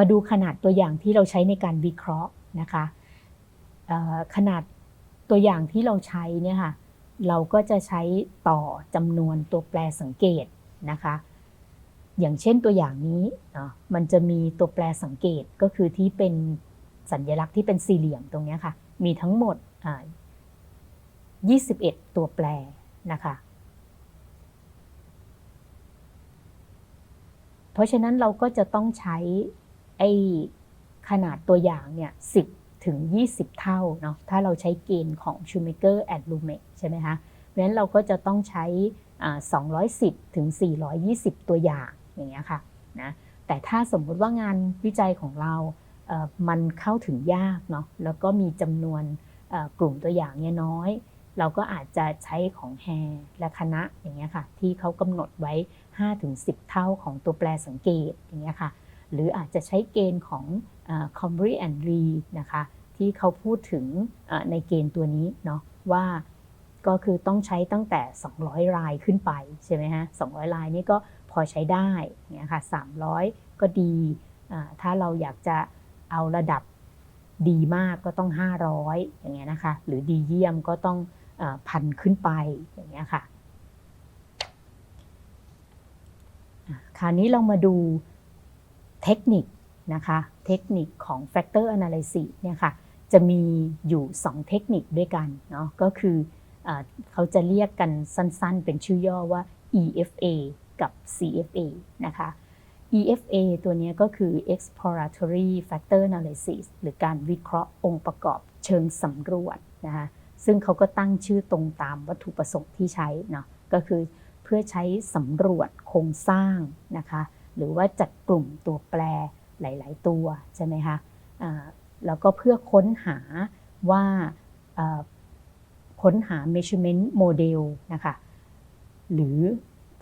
มาดูขนาดตัวอย่างที่เราใช้ในการวิเคราะห์นะคะขนาดตัวอย่างที่เราใช้เนี่ยค่ะเราก็จะใช้ต่อจำนวนตัวแปรสังเกตนะคะ อย่างเช่นตัวอย่างนี้เนาะมันจะมีตัวแปรสังเกตก็คือที่เป็นสัญลักษณ์ที่เป็นสี่เหลี่ยมตรงนี้ค่ะ มีทั้งหมดอ่า21 ตัวแปรนะคะ เพราะฉะนั้นเราก็จะต้องใช้ ไอ้ขนาดตัวอย่างเนี่ย10ถึง 20 เท่าเนาะถ้าเราใช้เกณฑ์ของ Shoemaker and Lumet ใช่ไหมคะเพราะฉะนั้นเราก็จะต้องใช้อ่า210 ถึง 420 ตัวอย่างอย่างเงี้ยค่ะนะแต่ถ้าสมมุติว่างานวิจัยของเราเออมันเข้าถึงยากเนาะแล้วก็มีจำนวนกลุ่มตัวอย่างเนี่ยน้อย เราก็อาจจะใช้ของแฮและคณะอย่างเงี้ยค่ะที่เขากำหนดไว้ 5-10 เท่าของตัวแปรสังเกตอย่างเงี้ยค่ะ หรืออาจจะใช้เกณฑ์ของคอมบรีแอนด์รีนะคะที่เขาพูดถึงในเกณฑ์ตัวนี้เนาะว่าก็คือต้องใช้ตั้งแต่ 200 รายขึ้นไปใช่ไหมฮะ200 รายนี่ก็พอใช้ได้เนี่ยค่ะ300 ก็ดี ถ้าเราอยากจะเอาระดับดีมากก็ต้อง 500 อย่างเงี้ยนะคะ หรือดีเยี่ยมก็ต้องพันขึ้นไปอย่างเงี้ยค่ะ คราวนี้เรามาดู เทคนิคนะคะเทคนิคของ Factor Analysis เนี่ยค่ะจะมีอยู่ 2 เทคนิคด้วยกันเนาะก็คืออเขาจะเรียกกันสั้นๆ เป็นชื่อย่อว่า EFA กับ CFA นะคะ EFA ตัวเนี้ยก็คือ exploratory factor analysis หรือการวิเคราะห์องค์ประกอบเชิงสำรวจนะคะซึ่งเขาก็ตั้งชื่อตรงตามวัตถุประสงค์ที่ใช้เนาะก็คือเพื่อใช้สำรวจโครงสร้างนะคะ หรือว่าจัดกลุ่มตัวแปรหลาย ๆ ตัวใช่ไหมคะแล้วก็เพื่อค้นหาว่าค้นหา measurement model นะคะหรือ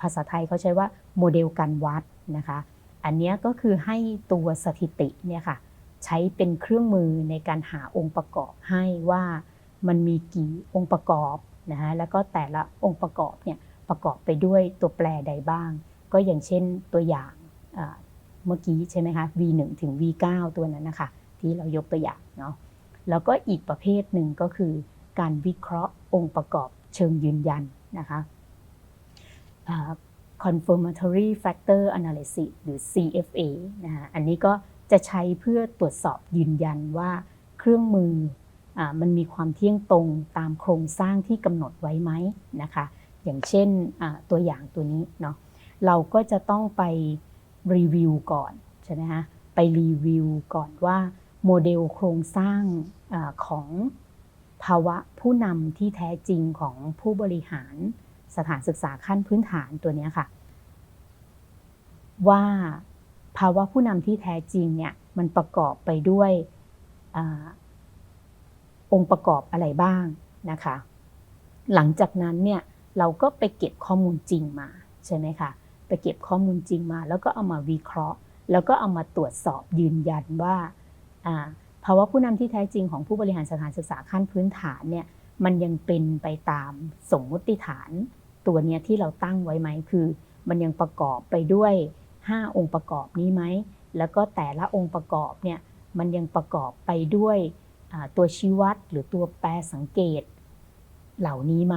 ภาษาไทยเขาใช้ว่าโมเดลการวัดนะคะอันนี้ก็คือให้ตัวสถิติเนี่ยค่ะใช้เป็นเครื่องมือในการหาองค์ประกอบให้ว่ามันมีกี่องค์ประกอบนะคะแล้วก็แต่ละองค์ประกอบเนี่ยประกอบไปด้วยตัวแปรใดบ้าง ก็อย่างเช่นตัวอย่าง เมื่อกี้ใช่ไหมคะ V1 ถึง V9 ตัวนั้นนะคะที่เรายกตัวอย่างเนาะแล้วก็อีกประเภทหนึ่งก็คือการวิเคราะห์องค์ประกอบเชิงยืนยันนะคะ confirmatory factor analysis หรือ CFA นะคะอันนี้ก็จะใช้เพื่อตรวจสอบยืนยันว่าเครื่องมืออมันมีความเที่ยงตรงตามโครงสร้างที่กำหนดไว้ไหมนะคะ อย่างเช่นตัวอย่างตัวนี้เนาะเราก็จะต้องไป รีวิวก่อนใช่ไหมคะไปรีวิวก่อนว่าโมเดลโครงสร้างอของภาวะผู้นำที่แท้จริงของผู้บริหารสถานศึกษาขั้นพื้นฐานตัวนี้ค่ะ ว่าภาวะผู้นำที่แท้จริงเนี่ยมันประกอบไปด้วยอองค์ประกอบอะไรบ้างนะคะ หลังจากนั้นเนี่ยเราก็ไปเก็บข้อมูลจริงมาใช่ไหมคะ ไปเก็บข้อมูลจริงมา แล้วก็เอามาวิเคราะห์ แล้วก็เอามาตรวจสอบยืนยันว่าภาวะผู้นำที่แท้จริงของผู้บริหารสถานศึกษาขั้นพื้นฐานเนี่ยมันยังเป็นไปตามสมมติฐาน ตัวเนี้ยที่เราตั้งไว้ไหมคือ มันยังประกอบไปด้วย 5 องค์ประกอบนี้ไหมแล้วก็แต่ละองค์ประกอบเนี่ยมันยังประกอบไปด้วยตัวชี้วัดหรือตัวแปรสังเกตเหล่านี้ไหม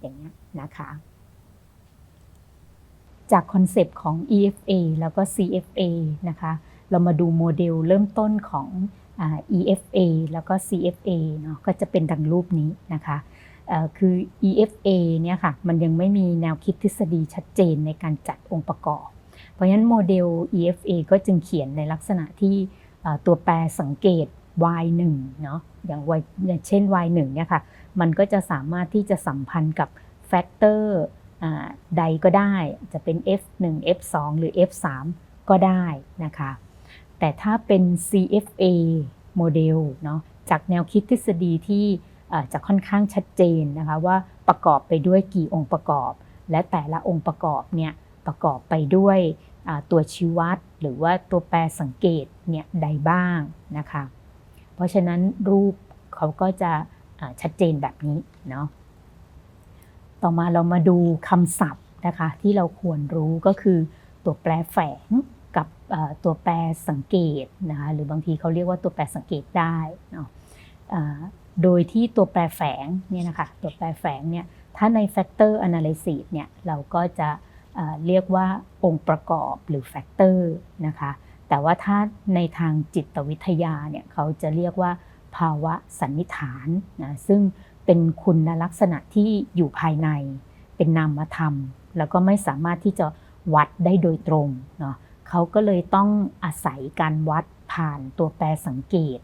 อย่างเงี้ยนะคะ จากคอนเซปต์ของ EFA แล้วก็ CFA นะคะ เรามาดูโมเดลเริ่มต้นของ EFA แล้วก็ CFA เนาะก็จะเป็นดังรูปนี้นะคะคือ EFA เนี่ยค่ะมันยังไม่มีแนวคิดทฤษฎีชัดเจนในการจัดองค์ประกอบ เพราะฉะนั้นโมเดล EFA ก็จึงเขียนในลักษณะที่ตัวแปรสังเกต Y1 เนาะอย่าง Y เช่น Y1 เนี่ยค่ะมันก็จะสามารถที่จะสัมพันธ์กับแฟกเตอร์ ใดก็ได้จะเป็น F1 F2 หรือ F3 ก็ได้นะคะ แต่ถ้าเป็น CFA โมเดลเนาะจากแนวคิดทฤษฎีที่จะค่อนข้างชัดเจนนะคะว่าประกอบไปด้วยกี่องค์ประกอบ และแต่ละองค์ประกอบเนี่ยประกอบไปด้วยตัวชี้วัด หรือว่าตัวแปรสังเกตเนี่ยใดบ้างนะคะ เพราะฉะนั้นรูปเขาก็จะชัดเจนแบบนี้เนาะ ต่อมาเรามาดูคำศัพท์นะคะที่เราควรรู้ก็คือตัวแปรแฝงกับตัวแปรสังเกตนะคะหรือบางทีเขาเรียกว่าตัวแปรสังเกตได้เนาะโดยที่ตัวแปรแฝงเนี่ยนะคะตัวแปรแฝงเนี่ยถ้าใน factor analysis เนี่ยเราก็จะเอ่อเรียกว่าองค์ประกอบหรือ factor นะคะแต่ว่าถ้าในทางจิตวิทยาเนี่ยเขาจะเรียกว่าภาวะสันนิษฐานนะซึ่ง เป็นคุณลักษณะที่อยู่ภายใน เป็นนามธรรม แล้วก็ไม่สามารถที่จะวัดได้โดยตรงเนาะเขาก็เลยต้องอาศัยการวัดผ่านตัวแปรสังเกต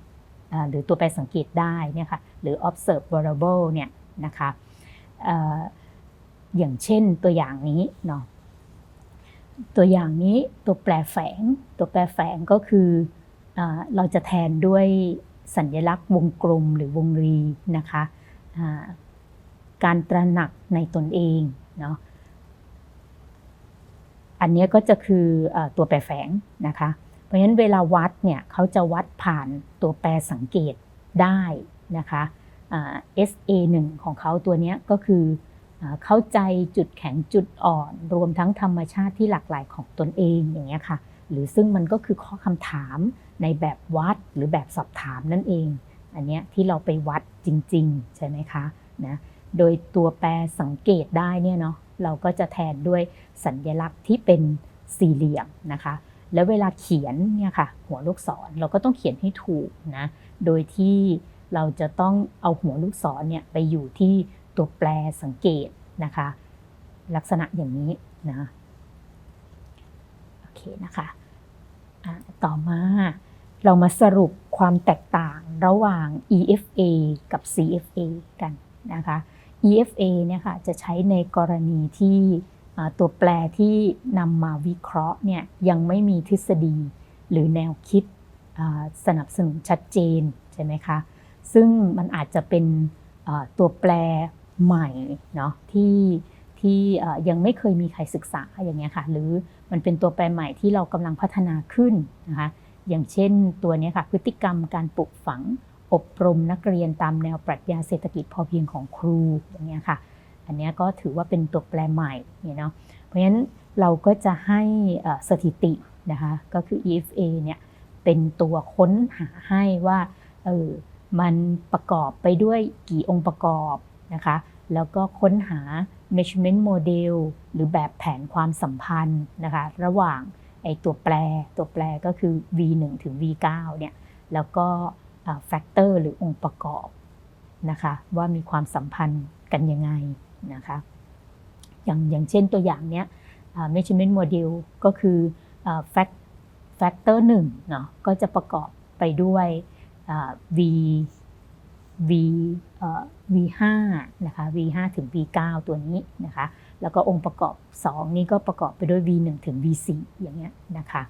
หรือตัวแปรสังเกตได้เนี่ยค่ะหรือ observe variable เนี่ยนะคะอย่างเช่นตัวอย่างนี้เนาะตัวอย่างนี้ตัวแปรแฝง ตัวแปรแฝงก็คืออเราจะแทนด้วยสัญลักษณ์วงกลมหรือวงรีนะคะ การตระหนักในตนเองเนาะอันนี้ก็จะคือตัวแปรแฝงนะคะ เพราะฉะนั้นเวลาวัดเนี่ยเขาจะวัดผ่านตัวแปรสังเกตได้นะคะ SA1 ของเขาตัวนี้ก็คืออเข้าใจจุดแข็งจุดอ่อน รวมทั้งธรรมชาติที่หลากหลายของตนเองอย่างเงี้ยค่ะ หรือซึ่งมันก็คือข้อคำถามในแบบวัดหรือแบบสอบถามนั่นเอง อันเนี้ยที่เราไปวัดจริง ๆ ใช่ไหมคะนะโดยตัวแปรสังเกตได้เนี่ยเนาะเราก็จะแทนด้วยสัญลักษณ์ที่เป็นสี่เหลี่ยมนะคะ แล้วเวลาเขียนเนี่ยค่ะ หัวลูกศรเราก็ต้องเขียนให้ถูกนะโดยที่เราจะต้องเอาหัวลูกศรเนี่ยไปอยู่ที่ตัวแปรสังเกตนะคะ ลักษณะอย่างนี้นะโอเคนะคะอะต่อมา เรามาสรุปความแตกต่างระหว่าง EFA กับ CFA กันนะคะ EFA เนี่ยค่ะจะใช้ในกรณีที่ตัวแปรที่นำมาวิเคราะห์เนี่ยยังไม่มีทฤษฎีหรือแนวคิดสนับสนุนชัดเจนใช่ไหมคะซึ่งมันอาจจะเป็นตัวแปรใหม่เนาะที่ที่ยังไม่เคยมีใครศึกษาอย่างเงี้ยค่ะหรือมันเป็นตัวแปรใหม่ที่เรากำลังพัฒนาขึ้นนะคะ อย่างเช่นตัวนี้ค่ะพฤติกรรมการปลูกฝัง อบรมนักเรียนตามแนวปรัชญาเศรษฐกิจพอเพียงของครูอย่างเงี้ยค่ะ อันนี้ก็ถือว่าเป็นตัวแปรใหม่เนาะเพราะฉะนั้นเราก็จะให้สถิตินะคะก็คือ EFA เนี่ยเป็นตัวค้นหาให้ว่าเออมันประกอบไปด้วยกี่องค์ประกอบนะคะแล้วก็ค้นหา measurement model หรือแบบแผนความสัมพันธ์นะคะระหว่าง ตัวแปรตัวแปรก็คือ V1 ถึง V9 เนี่ยแล้วก็แฟกเตอร์หรือองค์ประกอบนะคะว่ามีความสัมพันธ์กันยังไงนะคะอย่างอย่างเช่นตัวอย่างเนี้ย measurement model ก็คือ fact factor หนึ่งเนาะก็จะประกอบไปด้วย v v v5 นะคะ v5 ถึง v9 ตัวนี้นะคะ แล้วก็องค์ประกอบ 2 นี่ก็ประกอบไปด้วย v1 ถึง v4 อย่างเงี้ยนะคะ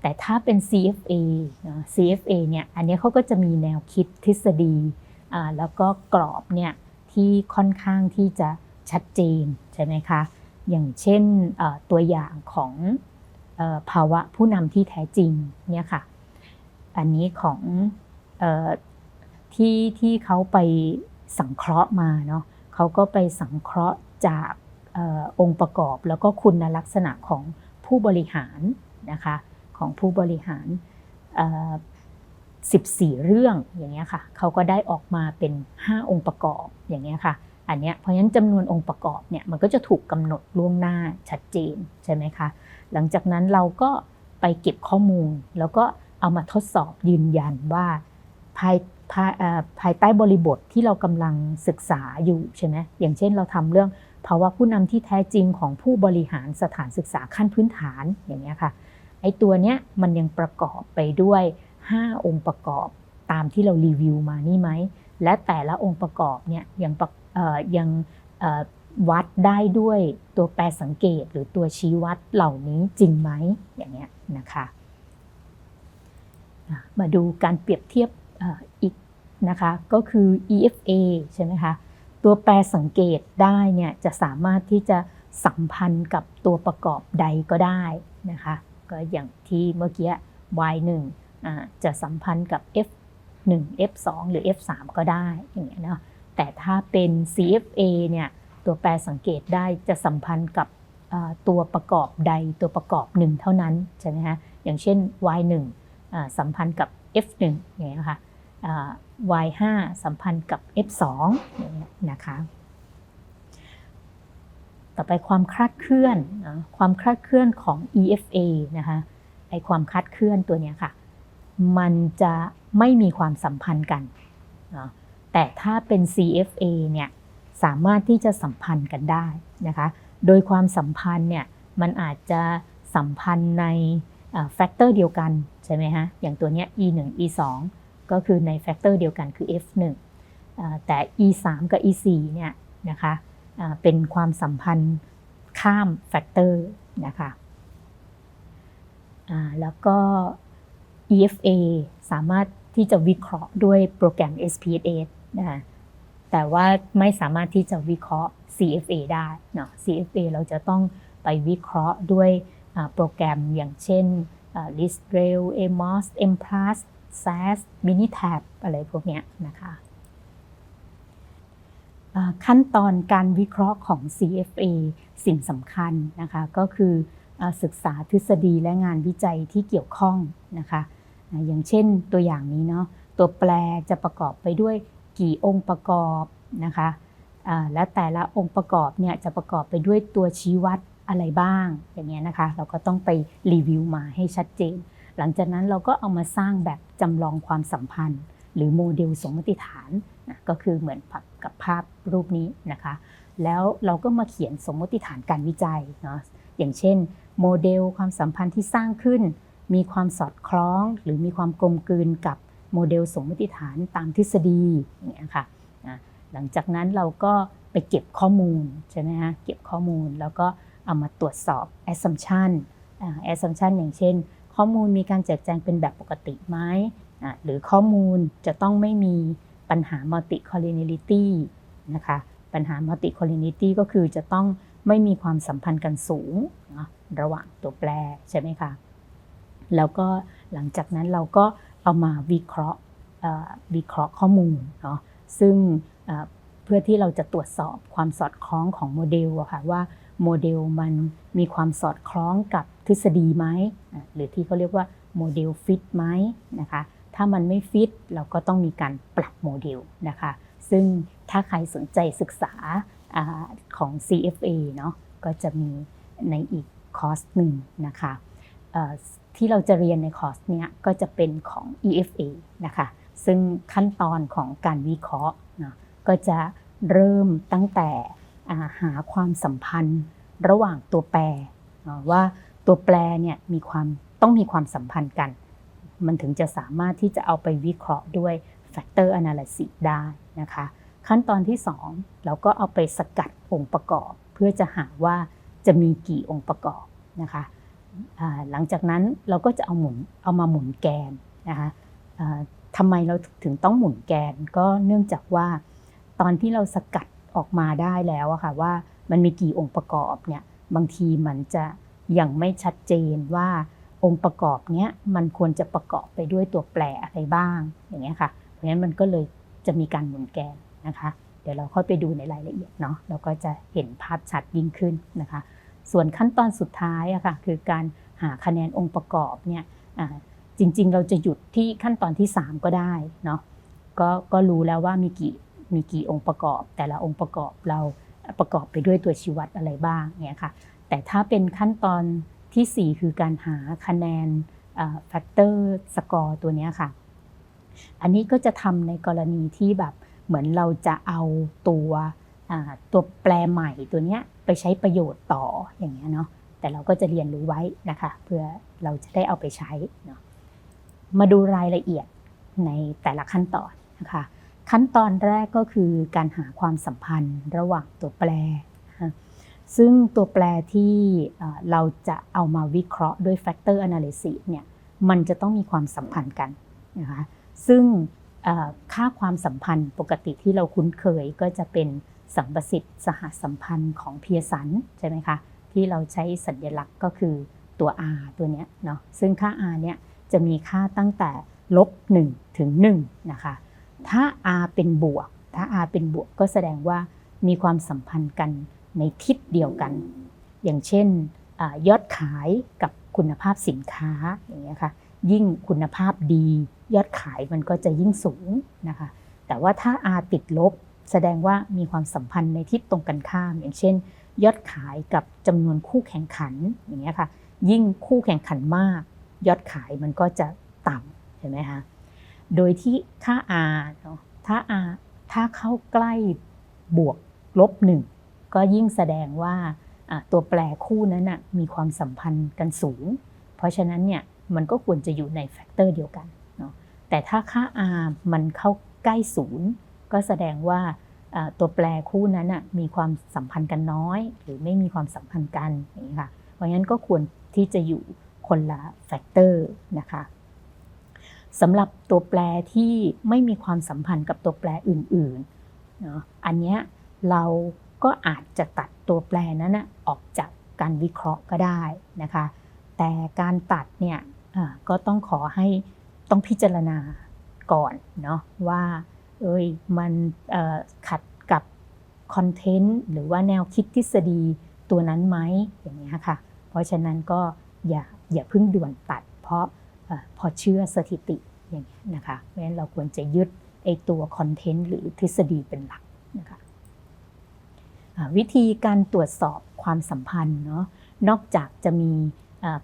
แต่ถ้าเป็น CFA นะ CFA เนี่ยอันนี้เขาก็จะมีแนวคิดทฤษฎีแล้วก็กรอบเนี่ยที่ค่อนข้างที่จะชัดเจนใช่ไหมคะ อย่างเช่นตัวอย่างของภาวะผู้นำที่แท้จริงเนี่ยค่ะ อันนี้ของที่ที่เขาไปสังเคราะห์มาเนาะเขาก็ไปสังเคราะห์จาก อองค์ประกอบแล้วก็คุณลักษณะของผู้บริหารนะคะของผู้บริหาร 14 เรื่องอย่างเงี้ยค่ะเขาก็ได้ออกมาเป็น 5 องค์ประกอบอย่างเงี้ยค่ะอันเนี้ยเพราะฉะนั้นจำนวนองค์ประกอบเนี่ยมันก็จะถูกกำหนดล่วงหน้าชัดเจนใช่ไหมคะหลังจากนั้นเราก็ไปเก็บข้อมูล แล้วก็เอามาทดสอบยืนยันว่าภายภายภายใต้บริบทที่เรากำลังศึกษาอยู่ใช่ไหมอย่างเช่นเราทำเรื่อง ภาวะผู้นำที่แท้จริงของผู้บริหารสถานศึกษาขั้นพื้นฐานอย่างเงี้ยค่ะไอตัวเนี้ยมันยังประกอบไปด้วย 5 องค์ประกอบตามที่เรารีวิวมานี่ไหมและแต่ละองค์ประกอบเนี่ยยังยังวัดได้ด้วยตัวแปรสังเกตหรือตัวชี้วัดเหล่านี้จริงไหมอย่างเงี้ยนะคะมาดูการเปรียบเทียบอีกนะคะก็คือ EFA ใช่ไหมคะ ตัวแปรสังเกตได้เนี่ยจะสามารถที่จะสัมพันธ์กับตัวประกอบใดก็ได้นะคะก็อย่างที่เมื่อกี้ Y1 จะสัมพันธ์กับ F1 F2 หรือ F3 ก็ได้อย่างเงี้ยเนาะแต่ถ้าเป็น CFA เนี่ยตัวแปรสังเกตได้จะสัมพันธ์กับตัวประกอบใดตัวประกอบหนึ่งเท่านั้นใช่ไหมคะอย่างเช่น y1 อ่าสัมพันธ์กับ f1 อย่างเงี้ยค่ะ y5 สัมพันธ์กับ f2 อย่างเงี้ยนะคะ ต่อไปความคลาดเคลื่อนนะความคลาดเคลื่อนของ EFA นะคะไอความคลาดเคลื่อนตัวเนี้ยค่ะ มันจะไม่มีความสัมพันธ์กันนะแต่ถ้าเป็น CFA เนี่ยสามารถที่จะสัมพันธ์กันได้นะคะ โดยความสัมพันธ์เนี่ยมันอาจจะสัมพันธ์ในแฟกเตอร์เดียวกันใช่ไหมฮะ อย่างตัวเนี้ย e 1 e 2 ก็คือในแฟกเตอร์เดียวกันคือ f 1อ่าแต่ e 3 กับ e 4 เนี่ยนะคะเป็นความสัมพันธ์ข้ามแฟกเตอร์นะคะแล้วก็ EFA สามารถที่จะวิเคราะห์ด้วยโปรแกรม SPSS นะคะแต่ว่าไม่สามารถที่จะวิเคราะห์ CFA ได้เนาะ CFA เราจะต้องไปวิเคราะห์ด้วยโปรแกรมอย่างเช่น Listrail s a s Minitab อะไรพวกเนี้ยนะคะขั้นตอนการวิเคราะห์ของ CFA สิ่งสำคัญนะคะก็คืออศึกษาทฤษฎีและงานวิจัยที่เกี่ยวข้องนะคะอ่าอย่างเช่นตัวอย่างนี้เนาะตัวแปรจะประกอบไปด้วยกี่องค์ประกอบนะคะและแต่ละองค์ประกอบเนี่ยจะประกอบไปด้วยตัวชี้วัดอะไรบ้างอย่างเงี้ยนะคะ เราก็ต้องไปรีวิวมาให้ชัดเจน หลังจากนั้นเราก็เอามาสร้างแบบจำลองความสัมพันธ์ หรือโมเดลสมมติฐานนะก็คือเหมือนกับภาพรูปนี้นะคะ แล้วเราก็มาเขียนสมมติฐานการวิจัยเนาะอย่างเช่น โมเดลความสัมพันธ์ที่สร้างขึ้น มีความสอดคล้อง หรือมีความกลมกลืนกับโมเดลสมมติฐานตามทฤษฎีอย่างเงี้ยค่ะนะหลังจากนั้นเราก็ไปเก็บข้อมูลใช่ไหมฮะเก็บข้อมูลแล้วก็เอามาตรวจสอบ assumption assumption อย่างเช่น ข้อมูลมีการแจกแจงเป็นแบบปกติไหมหรือข้อมูลจะต้องไม่มีปัญหา multicollinearity นะคะปัญหา multicollinearity ก็คือจะต้องไม่มีความสัมพันธ์กันสูงนะระหว่างตัวแปรใช่ไหมคะแล้วก็หลังจากนั้นเราก็เอามาวิเคราะห์วิเคราะห์ข้อมูลเนาะซึ่งเอ่อเพื่อที่เราจะตรวจสอบความสอดคล้องของโมเดลอะค่ะว่า โมเดลมันมีความสอดคล้องกับทฤษฎีไหมหรือที่เขาเรียกว่าโมเดลฟิตไหมนะคะ ถ้ามันไม่ฟิตเราก็ต้องมีการปรับโมเดลนะคะ ซึ่งถ้าใครสนใจศึกษาอของ CFA เนาะก็จะมีในอีกคอร์สหนึ่งนะคะที่เราจะเรียนในคอร์สเนี้ยก็จะเป็นของ EFA นะคะ ซึ่งขั้นตอนของการวิเคราะห์นะก็จะเริ่มตั้งแต่ หาความสัมพันธ์ระหว่างตัวแปรว่าตัวแปรเนี่ยมีความต้องมีความสัมพันธ์กัน มันถึงจะสามารถที่จะเอาไปวิเคราะห์ด้วย Factor Analysis ได้นะคะ ขั้นตอนที่ 2 เราก็เอาไปสกัดองค์ประกอบ เพื่อจะหาว่าจะมีกี่องค์ประกอบนะคะหลังจากนั้นเราก็จะเอาหมุนเอามาหมุนแกนนะคะทำไมเราถึงต้องหมุนแกนก็เนื่องจากว่าตอนที่เราสกัด ออกมาได้แล้วอะค่ะว่ามันมีกี่องค์ประกอบเนี่ยบางทีมันจะยังไม่ชัดเจนว่าองค์ประกอบเนี้ยมันควรจะประกอบไปด้วยตัวแปรอะไรบ้างอย่างเงี้ยค่ะ เพราะฉะนั้นมันก็เลยจะมีการหมุนแกนนะคะ เดี๋ยวเราค่อยไปดูในรายละเอียดเนาะเราก็จะเห็นภาพชัดยิ่งขึ้นนะคะ ส่วนขั้นตอนสุดท้ายอะค่ะคือการหาคะแนนองค์ประกอบเนี่ยจริง ๆ เราจะหยุดที่ขั้นตอนที่ 3 ก็ได้เนาะก็ก็รู้แล้วว่ามีกี่ มีกี่องค์ประกอบ แต่ละองค์ประกอบเราประกอบไปด้วยตัวชี้วัดอะไรบ้างเนี่ยค่ะแต่ถ้าเป็นขั้นตอนทีสี่4 คือการหาคะแนนแฟกเตอร์สกอร์ตัวเนี้ยค่ะ อันนี้ก็จะทำในกรณีที่แบบเหมือนเราจะเอาตัวตัวแปรใหม่ตัวเนี้ยไปใช้ประโยชน์ต่ออย่างเงี้ยเนาะแต่เราก็จะเรียนรู้ไว้นะคะ เพื่อเราจะได้เอาไปใช้เนาะมาดูรายละเอียดในแต่ละขั้นตอนนะคะ ขั้นตอนแรกก็คือการหาความสัมพันธ์ระหว่างตัวแปร ซึ่งตัวแปรที่เราจะเอามาวิเคราะห์ด้วย factor analysis เนี่ยมันจะต้องมีความสัมพันธ์กันนะคะซึ่งค่าความสัมพันธ์ปกติที่เราคุ้นเคยก็จะเป็นสัมประสิทธิ์สหสัมพันธ์ของเพียสันใช่ไหมคะที่เราใช้สัญลักษณ์ก็คือตัว r ตัวเนี้ยเนาะซึ่งค่า r เนี่ยจะมีค่าตั้งแต่ลบ1ถึง1นะคะ ถ้า r เป็นบวก ถ้า r เป็นบวกก็แสดงว่ามีความสัมพันธ์กันในทิศเดียวกัน อย่างเช่นอยอดขายกับคุณภาพสินค้าอย่างเงี้ยค่ะยิ่งคุณภาพดี ยอดขายมันก็จะยิ่งสูงนะคะแต่ว่าถ้า R ติดลบ แสดงว่ามีความสัมพันธ์ในทิศตรงกันข้าม อย่างเช่น ยอดขายกับจำนวนคู่แข่งขันอย่างเงี้ยค่ะยิ่งคู่แข่งขันมาก ยอดขายมันก็จะต่ำเห็นไหมคะ โดยที่ค่า R เนาะถ้า R ถ้าเข้าใกล้บวกลบหนึ่งก็ยิ่งแสดงว่าตัวแปรคู่นั้นนะมีความสัมพันธ์กันสูง เพราะฉะนั้นเนี่ยมันก็ควรจะอยู่ในแฟกเตอร์เดียวกันเนาะแต่ถ้าค่า r มันเข้าใกล้ศูนย์ก็แสดงว่าตัวแปรคู่นั้นนะมีความสัมพันธ์กันน้อย หรือไม่มีความสัมพันธ์กันอย่างนี้ค่ะ เพราะฉะนั้นก็ควรที่จะอยู่คนละแฟกเตอร์นะคะ สำหรับตัวแปรที่ไม่มีความสัมพันธ์กับตัวแปรอื่นๆเนาะอันนี้เราก็อาจจะตัดตัวแปรนั้นนะออกจากการวิเคราะห์ก็ได้นะคะ แต่การตัดเนี่ยก็ต้องขอให้ต้องพิจารณาก่อนเนาะว่าเอ้ยมันขัดกับคอนเทนต์หรือว่าแนวคิดทฤษฎีตัวนั้นไหมอย่างนี้ค่ะ เพราะฉะนั้นก็อย่าอย่าเพึ่งด่วนตัด เพราะ พอเชื่อสถิติอย่างนี้นะคะเพราะฉะนั้นเราควรจะยึดไอตัวคอนเทนต์หรือทฤษฎีเป็นหลักนะคะวิธีการตรวจสอบความสัมพันธ์เนาะนอกจากจะมี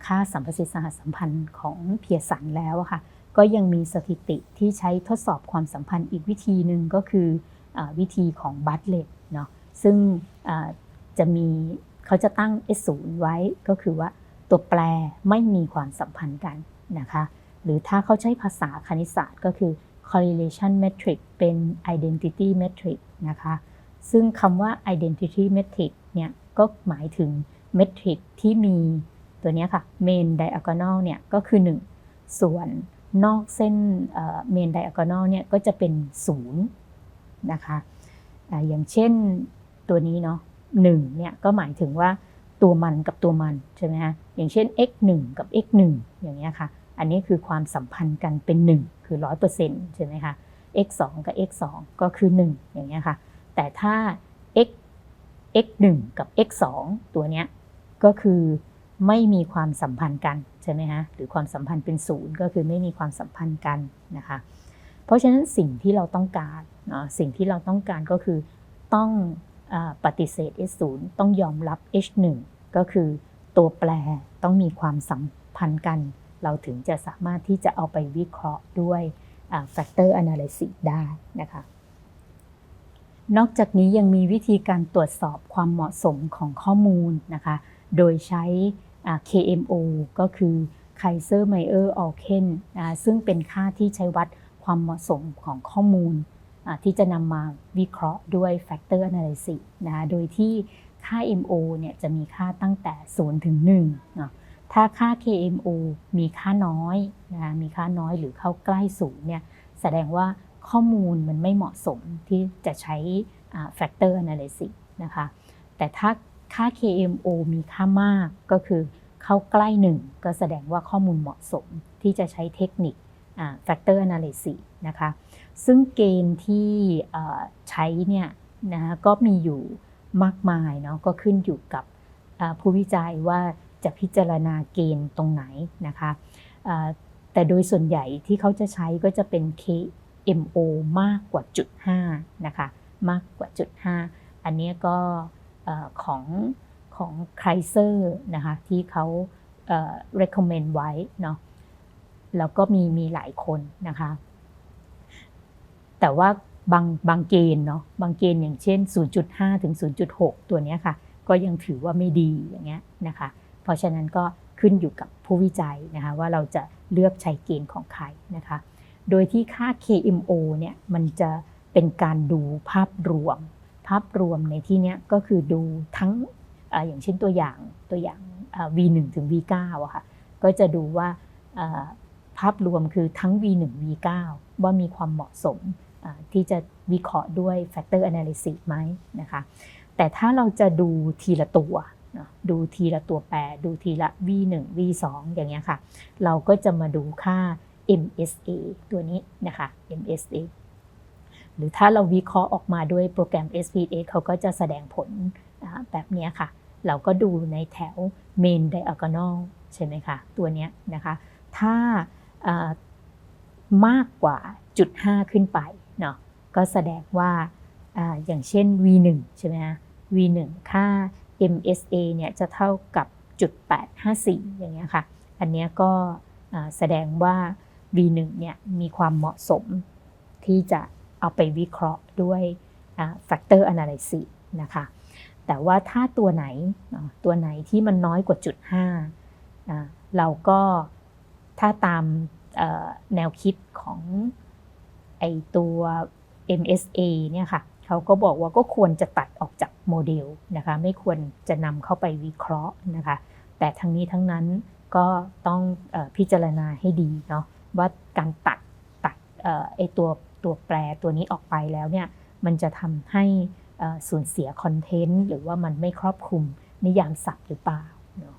ค่าสัมประสิทธิสหสัมพันธ์ของเพียสันแล้วค่ะก็ยังมีสถิติที่ใช้ทดสอบความสัมพันธ์อีกวิธีหนึ่งก็คืออวิธีของบัตเลตเนาะซึ่งจะมีเขาจะตั้ง S0 ไว้ก็คือว่าตัวแปรไม่มีความสัมพันธ์กัน นะคะหรือถ้าเขาใช้ภาษาคณิตศาสตร์ก็คือ correlation metric เป็น identity metric นะคะซึ่งคำว่า identity metric เนี่ยก็หมายถึง metric ที่มีตัวนี้ค่ะ main diagonal เนี่ยก็คือ 1 ส่วนนอกเส้น main diagonal เนี่ยก็จะเป็น 0 นะคะอย่างเช่นตัวนี้เนาะ1เนี่ยก็หมายถึงว่า ตัวมันกับตัวมันใช่ไหมคะอย่างเช่น x 1 กับ x 1อย่างเงี้ยค่ะ อันนี้คือความสัมพันธ์กันเป็น 1 คือ 100%ใช่ไหมคะ x 2กับ x 2ก็คือ 1 อย่างเงี้ยค่ะ แต่ถ้า x x 1กับ x 2ตัวเนี้ยก็คือไม่มีความสัมพันธ์กันใช่ไหมฮะหรือความสัมพันธ์เป็นศูนย์ก็คือไม่มีความสัมพันธ์กันนะคะ เพราะฉะนั้นสิ่งที่เราต้องการเนาะสิ่งที่เราต้องการก็คือต้อง ปฏิเสธ h 0ต้องยอมรับ h 1 ก็คือตัวแปรต้องมีความสัมพันธ์กัน เราถึงจะสามารถที่จะเอาไปวิเคราะห์ด้วย factor analysis ได้นะคะนอกจากนี้ยังมีวิธีการตรวจสอบความเหมาะสมของข้อมูลนะคะ โดยใช้ KMO ก็คือ Kaiser Meyer Alken ซึ่งเป็นค่าที่ใช้วัดความเหมาะสมของข้อมูล ที่จะนำมาวิเคราะห์ด้วย Factor Analysis นะคะโดยที่ค่า MO เนี่ยจะมีค่าตั้งแต่ 0 ถึง1เนาะถ้าค่า KMO มีค่าน้อยนะมีค่าน้อยหรือเข้าใกล้ศูนย์เนี่ยแสดงว่าข้อมูลมันไม่เหมาะสมที่จะใช้ factor analysis นะคะแต่ถ้าค่า KMO มีค่ามากก็คือเข้าใกล้หนึ่งก็แสดงว่าข้อมูลเหมาะสมที่จะใช้เทคนิค factor analysis นะคะ ซึ่งเกณฑ์ที่ใช้เนี่ยนะะก็มีอยู่มากมายเนาะก็ขึ้นอยู่กับผู้วิจัยว่าจะพิจารณาเกณฑ์ตรงไหนนะคะแต่โดยส่วนใหญ่ที่เขาจะใช้ก็จะเป็น K MO มากกว่าจุด5นะคะมากกว่าจุด5อันนี้ก็ของของไครเซอร์นะคะที่เขา recommend ไว้เนาะ แล้วก็มีมีหลายคนนะคะ แต่ว่าบางบางเกณฑ์เนาะบางเกณฑ์อย่างเช่น 0.5 ถึง 0.6 ตัวนี้ค่ะ ก็ยังถือว่าไม่ดีอย่างเงี้ยนะคะ เพราะฉะนั้นก็ขึ้นอยู่กับผู้วิจัยนะคะว่าเราจะเลือกใช้เกณฑ์ของใครนะคะ โดยที่ค่า KMO เนี่ยมันจะเป็นการดูภาพรวม ภาพรวมในที่นี้ก็คือดูทั้งออย่างเช่นตัวอย่างตัวอย่าง V1 ถึง V9 อะค่ะก็จะดูว่า ภาพรวมคือทั้ง V1 V9 ว่ามีความเหมาะสมที่จะวิเคราะห์ด้วย Factor Analysis ไหมนะคะ แต่ถ้าเราจะดูทีละตัว ดูทีละตัวแปร ดูทีละ V1 V2 อย่างเงี้ยค่ะ เราก็จะมาดูค่า MSA ตัวนี้นะคะ MSA หรือถ้าเราวิเคราะห์ออกมาด้วยโปรแกรม SPSS เขาก็จะแสดงผลแบบนี้ค่ะ เราก็ดูในแถว main diagonal ใช่ไหมคะ ตัวนี้นะคะ ถ้า มากกว่าจุด5ขึ้นไปเนาะก็แสดงว่าออย่างเช่น V1 ใช่ไหมคะ V1 ค่า MSA เนี่ยจะเท่ากับจุด854 อย่างเงี้ยค่ะ อันเนี้ยก็แสดงว่า V1 เนี่ยมีความเหมาะสมที่จะเอาไปวิเคราะห์ด้วย factor analysis นะคะ แต่ว่าถ้าตัวไหนตัวไหนที่มันน้อยกว่าจุด5อ่าเราก็ ถ้าตามแนวคิดของไอตัว MSA เนี่ยค่ะเขาก็บอกว่าก็ควรจะตัดออกจากโมเดลนะคะ ไม่ควรจะนำเข้าไปวิเคราะห์นะคะ แต่ทั้งนี้ทั้งนั้นก็ต้องอพิจารณาให้ดีเนาะว่าการตัดตัดออไอตัวตัวแปรตัวนี้ออกไปแล้วเนี่ยมันจะทำให้สูญเสียคอนเทนต์หรือว่ามันไม่ครอบคลุมนิยามศัพท์หรือเปล่าเนาะ